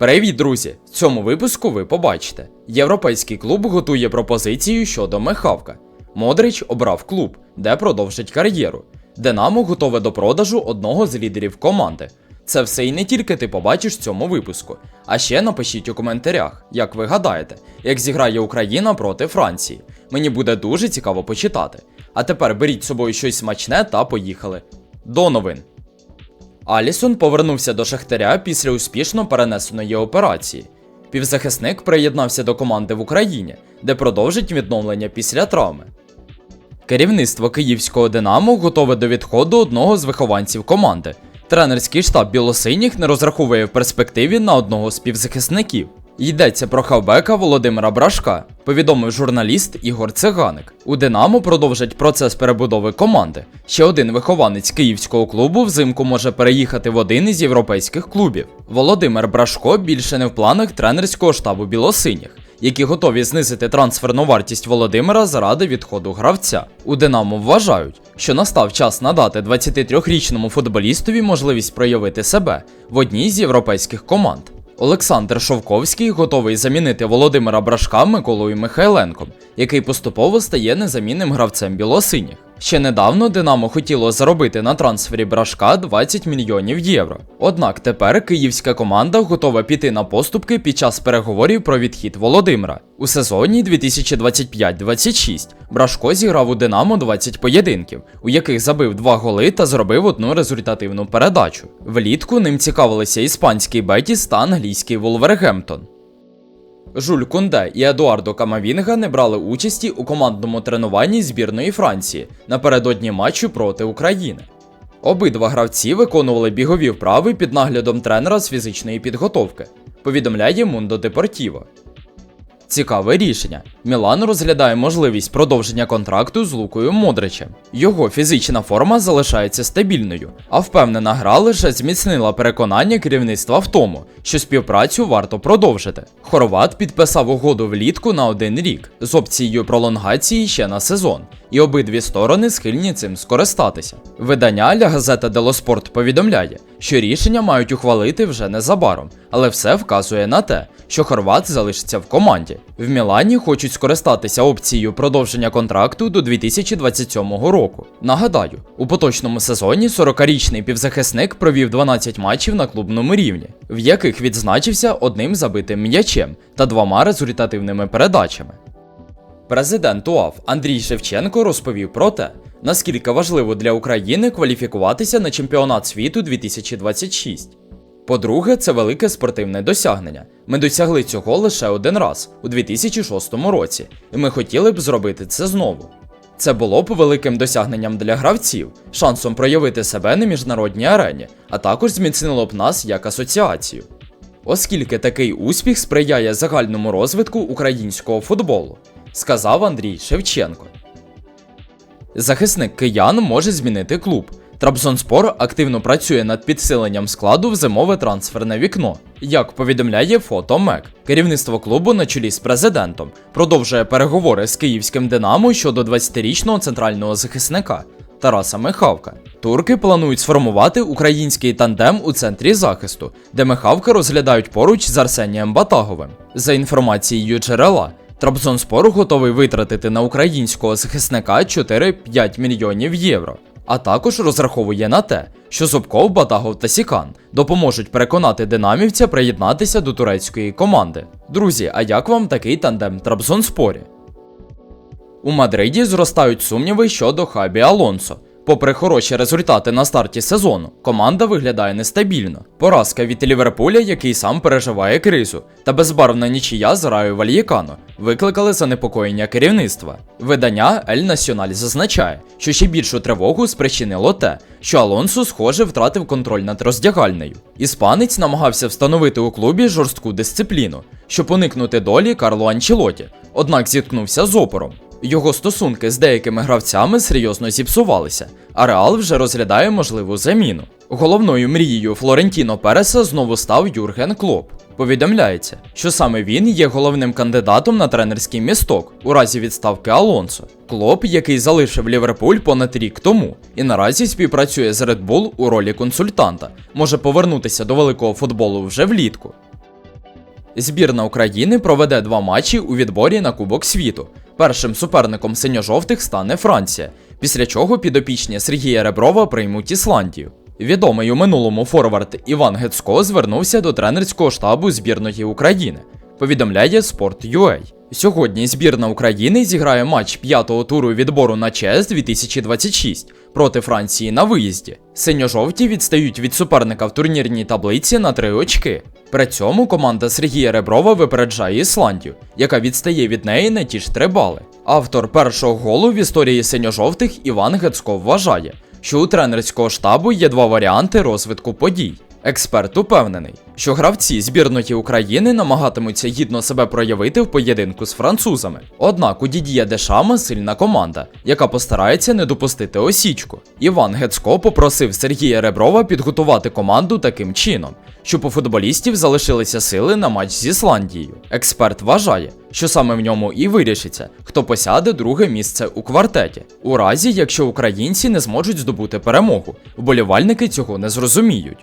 Привіт, друзі! В цьому випуску ви побачите. Європейський клуб готує пропозицію щодо Мехавка. Модрич обрав клуб, де продовжить кар'єру. Динамо готове до продажу одного з лідерів команди. Це все і не тільки ти побачиш в цьому випуску. А ще напишіть у коментарях, як ви гадаєте, як зіграє Україна проти Франції. Мені буде дуже цікаво почитати. А тепер беріть з собою щось смачне та поїхали. До новин. Алісон повернувся до Шахтаря після успішно перенесеної операції. Півзахисник приєднався до команди в Україні, де продовжить відновлення після травми. Керівництво київського Динамо готове до відходу одного з вихованців команди. Тренерський штаб білосиніх не розраховує в перспективі на одного з півзахисників. Йдеться про хавбека Володимира Брашка, повідомив журналіст Ігор Циганик. У Динамо продовжать процес перебудови команди. Ще один вихованець київського клубу взимку може переїхати в один із європейських клубів. Володимир Брашко більше не в планах тренерського штабу білосиніх, які готові знизити трансферну вартість Володимира заради відходу гравця. У Динамо вважають, що настав час надати 23-річному футболістові можливість проявити себе в одній з європейських команд. Олександр Шовковський готовий замінити Володимира Брашка Миколою Михайленком, який поступово стає незамінним гравцем білосиніх. Ще недавно Динамо хотіло заробити на трансфері Брашка 20 мільйонів євро. Однак тепер київська команда готова піти на поступки під час переговорів про відхід Володимира. У сезоні 2025-26 Брашко зіграв у Динамо 20 поєдинків, у яких забив 2 голи та зробив одну результативну передачу. Влітку ним цікавилися іспанський Бетіс та англійський Волвергемптон. Жуль Кунде і Едуардо Камавінга не брали участі у командному тренуванні збірної Франції напередодні матчу проти України. Обидва гравці виконували бігові вправи під наглядом тренера з фізичної підготовки, повідомляє Мундо Депортіво. Цікаве рішення. Мілан розглядає можливість продовження контракту з Лукою Модричем. Його фізична форма залишається стабільною, а впевнена гра лише зміцнила переконання керівництва в тому, що співпрацю варто продовжити. Хорват підписав угоду влітку на один рік з опцією пролонгації ще на сезон, і обидві сторони схильні цим скористатися. Видання Ля Газета Дело Спорт повідомляє, що рішення мають ухвалити вже незабаром, але все вказує на те, що Хорват залишиться в команді. В Мілані хочуть скористатися опцією продовження контракту до 2027 року. Нагадаю, у поточному сезоні 40-річний півзахисник провів 12 матчів на клубному рівні, в яких відзначився одним забитим м'ячем та двома результативними передачами. Президент УАФ Андрій Шевченко розповів про те, наскільки важливо для України кваліфікуватися на чемпіонат світу 2026. По-друге, це велике спортивне досягнення. Ми досягли цього лише один раз у 2006 році, і ми хотіли б зробити це знову. Це було б великим досягненням для гравців, шансом проявити себе на міжнародній арені, а також зміцнило б нас як асоціацію. Оскільки такий успіх сприяє загальному розвитку українського футболу, сказав Андрій Шевченко. Захисник киян може змінити клуб. Трабзонспор активно працює над підсиленням складу в зимове трансферне вікно. Як повідомляє фото МЕК, керівництво клубу на чолі з президентом продовжує переговори з київським Динамо щодо 20-річного центрального захисника Тараса Михавка. Турки планують сформувати український тандем у центрі захисту, де Михавка розглядають поруч з Арсенієм Батаговим. За інформацією джерела, Трабзонспор готовий витратити на українського захисника 4-5 мільйонів євро. А також розраховує на те, що Зубков, Батагов та Сікан допоможуть переконати динамівця приєднатися до турецької команди. Друзі, а як вам такий тандем Трабзонспорі? У Мадриді зростають сумніви щодо Хабі Алонсо. Попри хороші результати на старті сезону, команда виглядає нестабільно. Поразка від Ліверпуля, який сам переживає кризу, та безбарвна нічия з Раю Вальєкано викликали занепокоєння керівництва. Видання Ель Національ зазначає, що ще більшу тривогу спричинило те, що Алонсо, схоже, втратив контроль над роздягальнею. Іспанець намагався встановити у клубі жорстку дисципліну, щоб уникнути долі Карло Анчелоті, однак зіткнувся з опором. Його стосунки з деякими гравцями серйозно зіпсувалися, а Реал вже розглядає можливу заміну. Головною мрією Флорентіно Переса знову став Юрген Клоп. Повідомляється, що саме він є головним кандидатом на тренерський місток у разі відставки Алонсо. Клоп, який залишив Ліверпуль понад рік тому, і наразі співпрацює з Red Bull у ролі консультанта, може повернутися до великого футболу вже влітку. Збірна України проведе два матчі у відборі на Кубок світу. Першим суперником синьо-жовтих стане Франція, після чого підопічні Сергія Реброва приймуть Ісландію. Відомий у минулому форвард Іван Гецько звернувся до тренерського штабу збірної України. Повідомляє Sport.ua. Сьогодні збірна України зіграє матч п'ятого туру відбору на ЧС 2026 проти Франції на виїзді. Синьо-жовті відстають від суперника в турнірній таблиці на три очки. При цьому команда Сергія Реброва випереджає Ісландію, яка відстає від неї на ті ж три бали. Автор першого голу в історії синьо-жовтих Іван Гецько вважає, що у тренерського штабу є два варіанти розвитку подій. Експерт упевнений, що гравці збірної України намагатимуться гідно себе проявити в поєдинку з французами. Однак у Дідія Дешама сильна команда, яка постарається не допустити осічку. Іван Гецько попросив Сергія Реброва підготувати команду таким чином, щоб у футболістів залишилися сили на матч з Ісландією. Експерт вважає, що саме в ньому і вирішиться, хто посяде друге місце у квартеті. У разі, якщо українці не зможуть здобути перемогу, вболівальники цього не зрозуміють.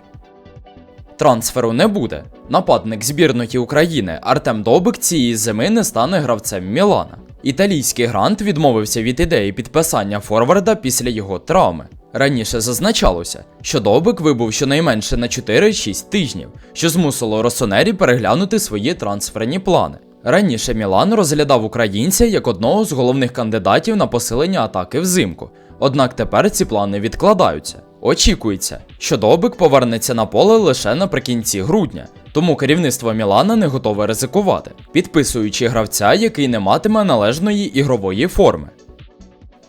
Трансферу не буде. Нападник збірної України Артем Довбик цієї зими не стане гравцем Мілана. Італійський грант відмовився від ідеї підписання форварда після його травми. Раніше зазначалося, що Довбик вибув щонайменше на 4-6 тижнів, що змусило Росонері переглянути свої трансферні плани. Раніше Мілан розглядав українця як одного з головних кандидатів на посилення атаки взимку, однак тепер ці плани відкладаються. Очікується, що Добик повернеться на поле лише наприкінці грудня, тому керівництво Мілана не готове ризикувати, підписуючи гравця, який не матиме належної ігрової форми.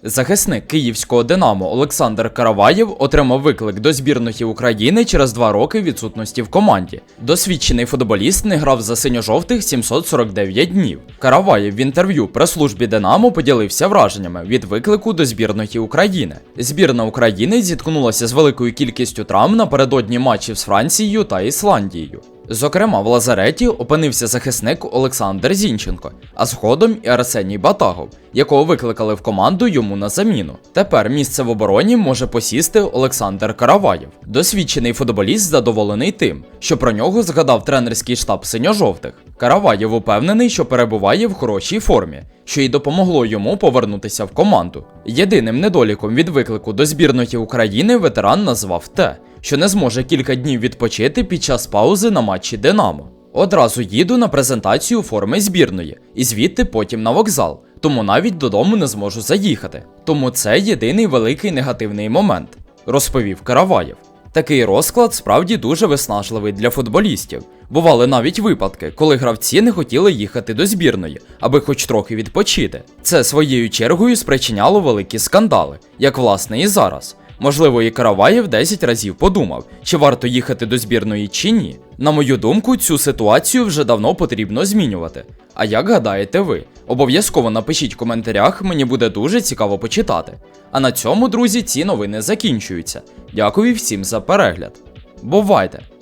Захисник київського Динамо Олександр Караваєв отримав виклик до збірної України через два роки відсутності в команді. Досвідчений футболіст не грав за синьо-жовтих 749 днів. Караваєв в інтерв'ю прес-службі Динамо поділився враженнями від виклику до збірної України. Збірна України зіткнулася з великою кількістю травм напередодні матчів з Францією та Ісландією. Зокрема, в лазареті опинився захисник Олександр Зінченко, а згодом і Арсеній Батагов, якого викликали в команду йому на заміну. Тепер місце в обороні може посісти Олександр Караваєв. Досвідчений футболіст задоволений тим, що про нього згадав тренерський штаб синьо-жовтих. Караваєв упевнений, що перебуває в хорошій формі, що й допомогло йому повернутися в команду. Єдиним недоліком від виклику до збірної України ветеран назвав те, що не зможе кілька днів відпочити під час паузи на матчі Динамо. Одразу їду на презентацію форми збірної, і звідти потім на вокзал, тому навіть додому не зможу заїхати. Тому це єдиний великий негативний момент, розповів Караваєв. Такий розклад справді дуже виснажливий для футболістів. Бували навіть випадки, коли гравці не хотіли їхати до збірної, аби хоч трохи відпочити. Це своєю чергою спричиняло великі скандали, як власне і зараз. Можливо, і Караваєв 10 разів подумав, чи варто їхати до збірної чи ні. На мою думку, цю ситуацію вже давно потрібно змінювати. А як гадаєте ви? Обов'язково напишіть в коментарях, мені буде дуже цікаво почитати. А на цьому, друзі, ці новини закінчуються. Дякую всім за перегляд. Бувайте!